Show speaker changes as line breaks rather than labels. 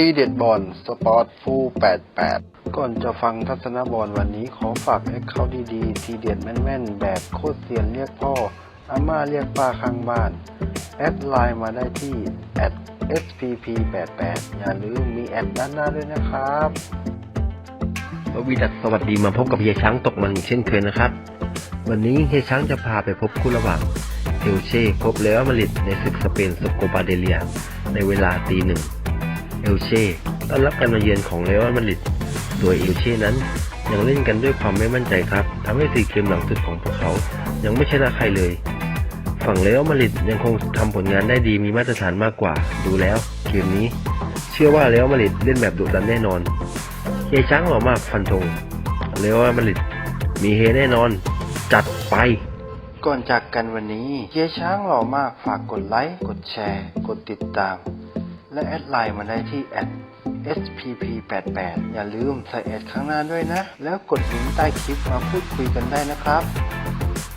ที่เด็ดบอลสปอร์ตฟู88 ก่อนจะฟังทัศนบอลวันนี้ขอฝากให้เข้าดีๆ ทีเด็ดแม่นๆ แบบโคตรเซียนเรียกพ่อ อาม่าเรียกป้าข้างบ้าน แอดไลน์มาได้ที่ @spp88 อย่าลืมมีแอดด้านหน้าด้วยนะครับ
ววีดัสสวัสดีมาพบกับเฮียช้างตกมันอีกเช่นเคยนะครับ วันนี้เฮียช้างจะพาไปพบคู่ระหว่างเอลเช่พบเลอมาริดในศึกสเปนสโกปาเดเลีย ในเวลาตีหนึ่ง เอลเช่ต้อนรับการมาเยือนของเลอัลมาดริดโดยเอลเช่นั้นยังเล่นกันด้วยความไม่มั่นใจครับทำให้สี่เกมหลังสุดของพวกเขา ยังไม่ชนะใครเลย ฝั่งเลอัลมาดริดยังคงทำผลงานได้ดีมีมาตรฐานมากกว่า ดูแล้วเกมนี้ เชื่อว่าเลอัลมาดริดเล่นแบบดุดันแน่นอนเฮช้างหล่อมากฟันธงเรอัลมาดริดมีเฮแน่นอน จัดไป
ก่อนจากกันวันนี้เฮียช้างหล่อมากฝากกดไลค์ กดแชร์ กดติดตาม และแอดไลน์มาได้ที่แอด spp88 อย่าลืมใส่แอดข้างหน้าด้วยนะ แล้วกดลิงก์ใต้คลิปมาพูดคุยกันได้นะครับ